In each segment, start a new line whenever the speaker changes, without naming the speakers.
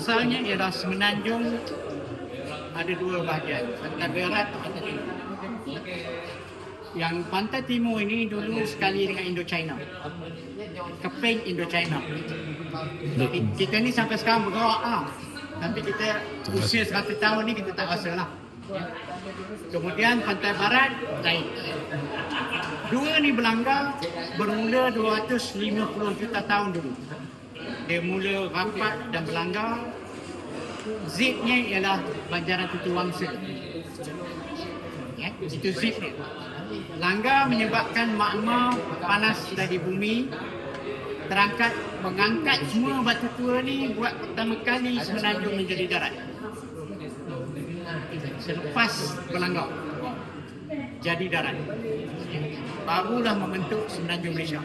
asalnya ialah semenanjung ada dua bahagian, pantai barat dan pantai timur. Yang pantai timur ini dulu sekali dengan Indochina. Keping Indochina. Kita ni sampai sekarang bergerak lah. Tapi kita usia 100 tahun ni kita tak rasa lah. Kemudian pantai barat lain. Dua ni berlanggar bermula 250 juta tahun dulu. Dia mula rapat dan berlanggar. Zipnya ialah banjaran tutu wangsa. Ya, itu zipnya. Langgar menyebabkan magma panas dari bumi terangkat mengangkat semua batu tua ni buat pertama kali semenanjung menjadi darat. Selepas berlanggar jadi darat. Barulah membentuk semenanjung Malaysia.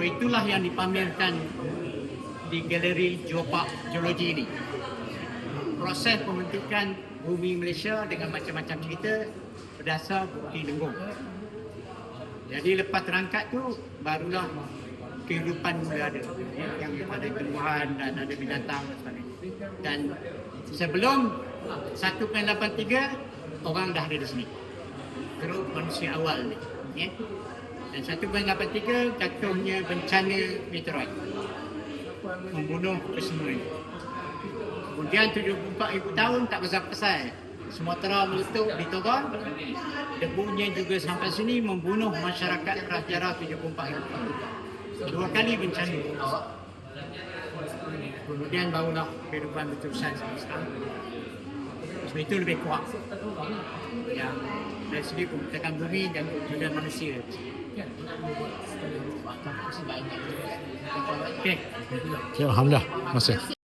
Itulah yang dipamerkan di galeri Geopark Geologi ini. Proses pembentukan bumi Malaysia dengan macam-macam cerita berdasar bukti lenggung. Jadi lepas terangkat tu barulah kehidupan mula ada ya, yang ada tumbuhan dan ada binatang dan sebagainya. Dan sebelum 1.83 orang dah ada di sini. Terus manusia awal ni. Ya. Dan 1.83 jatuhnya bencana meteoroid membunuh kesemua ini. Kemudian 74 ribu tahun tak pasal-pasal. Sumatera meletup di Toba. Debunya juga sampai sini membunuh masyarakat prasejarah 74 ribu tahun. Dua kali bencana. Kemudian barulah kehidupan sampai sekarang. Sebab itu lebih kuat. Yang dari segi pembentukan bumi dan kemudian manusia. Okay.
Okay, Alhamdulillah. Kasih.